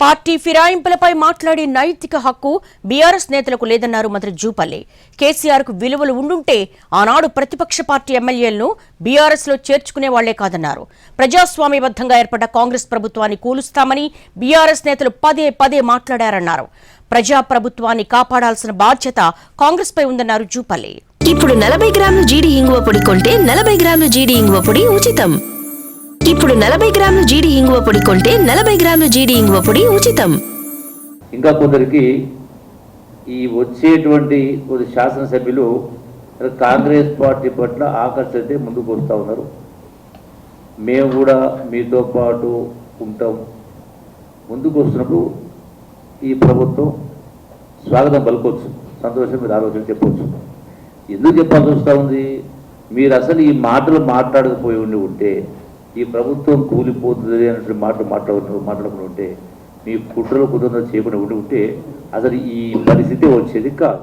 Party ఫిరాయింపులపై మాట్లాడే నైతిక హక్కు బీఆర్ఎస్ నేతలకు లేదన్నారు మంత్రి జూపల్లి. కేసీఆర్కు విలువలు ఉండుంటే ఆనాడు ప్రతిపక్ష పార్టీ ఎమ్మెల్యేలను బీఆర్ఎస్లో చేర్చుకునే వాళ్ళే కాదన్నారు. ప్రజాస్వామ్యబద్ధంగా ఏర్పడ్డ కాంగ్రెస్ ప్రభుత్వాన్ని కూలుస్తామని బీఆర్ఎస్ నేతలు పదే పదే మాట్లాడారన్నారు. ప్రజా ప్రభుత్వాన్ని కాపాడాల్సిన బాధ్యత కాంగ్రెస్ పై ఉందన్నారు జూపల్లి. ఇప్పుడు నలభై గ్రాముల జీడి ఇంగువ పొడి కొంటే నలభై గ్రాముల జీడి ఇంగువ పొడి ఉచితం. ఇప్పుడు నలభై గ్రాముల జీడి ఇంగువ పొడి కొంటే నలభై గ్రాముల జీడి ఇంగువ పొడి ఉచితం. ఇంకా కొందరికి ఈ వచ్చేటువంటి కొద్ది శాసనసభ్యులు కాంగ్రెస్ పార్టీ పట్ల ఆకర్షితే ముందుకు వస్తూ ఉన్నారు. మేము కూడా మీతో పాటు ఉంటాం. ముందుకు వస్తున్నప్పుడు ఈ ప్రభుత్వం స్వాగతం పలుకోవచ్చు సంతోషం మీరు ఆలోచన చెప్పవచ్చు ఎందుకు చెప్పాల్సి వస్తూ ఉంది? మీరు అసలు ఈ మాటలు మాట్లాడకపోయి ఉండి ఉంటే ఈ ప్రభుత్వం కూలిపోతుంది అనేటువంటి మాటలు మాట్లాడు మాట్లాడకుండా ఉంటే మీ కుట్రలు కుటుంబం చేయకుండా ఉండి ఉంటే అసలు ఈ పరిస్థితి వచ్చేది కాదు.